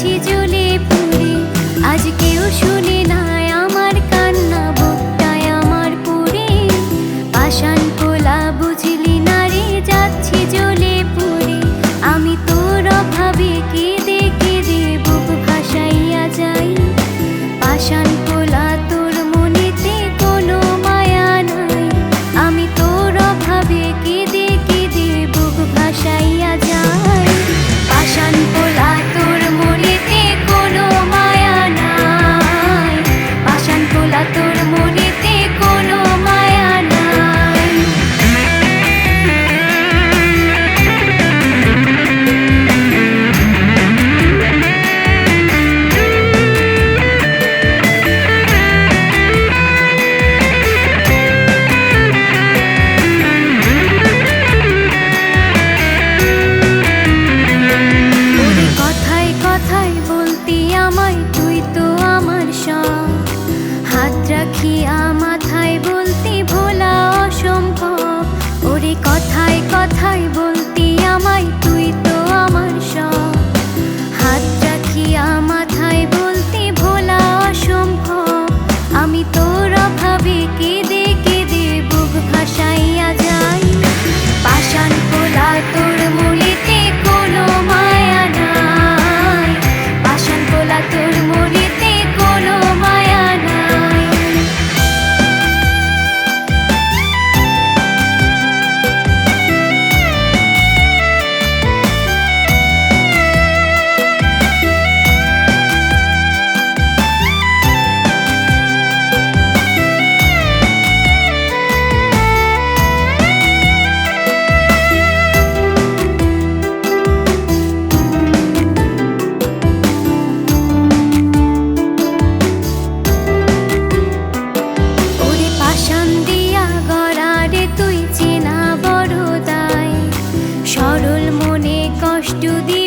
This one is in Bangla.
আছি জ্বলে পুরে আজ কেউ শুনে না আমার কান্না বুকটায় আমার পুরে। পাশান tu do the